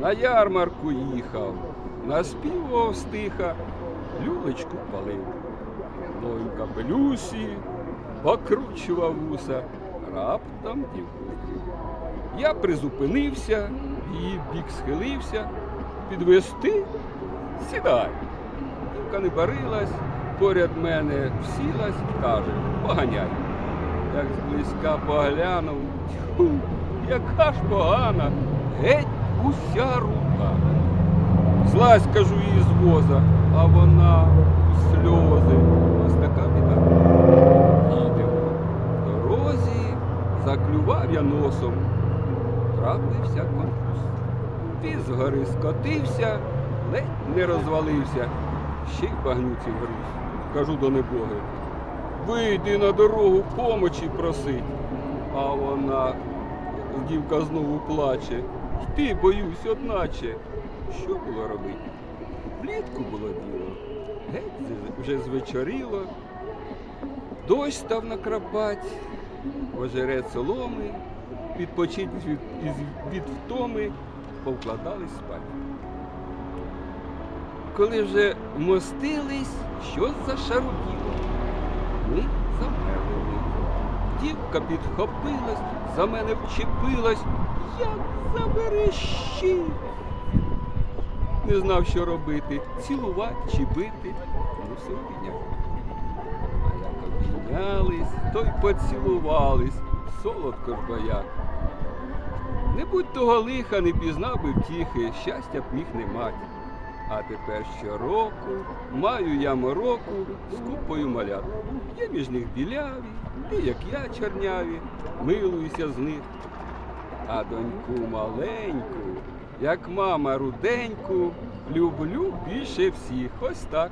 На ярмарку їхав, наспівував стиха, люлечку палив. Новим капелюсі, покручував вуса, раптом дівку. Я призупинився, її бік схилився, підвести сідай. Дівка не барилась, поряд мене всілась, каже, поганяй. Як зблизька поглянув, тьху, яка ж погана, геть уся рука. Злазь, кажу їй з воза, а вона у сльози. Ось така біда. Їдемо. В дорозі заклював я носом. Трапився конфуз. З гори скотився, ледь не розвалився, ще й багнюці груз. Кажу до небоги. Вийди на дорогу помочі просить. А вона, дівка знову плаче. Йти боюсь, одначе. Що було робити? Влітку було діло. Геть вже звечоріло. Дощ став накрапать, ожерець соломи, відпочить від, від втоми, повкладались спать. Коли вже мостились, щось зашаруділо. Дівка підхопилась, за мене вчепилась, як заверещить. Не знав, що робити, цілувати чи бити, мусив підняти. А як обійнялись, то й поцілувались, солодко ж бояк. Не будь того лиха, не пізнав би втіхи, щастя б міг не мать. А тепер щороку маю я мороку з купою малят. Є між них біляві, і як я чорняві, милуюся з них. А доньку маленьку, як мама руденьку, люблю більше всіх. Ось так.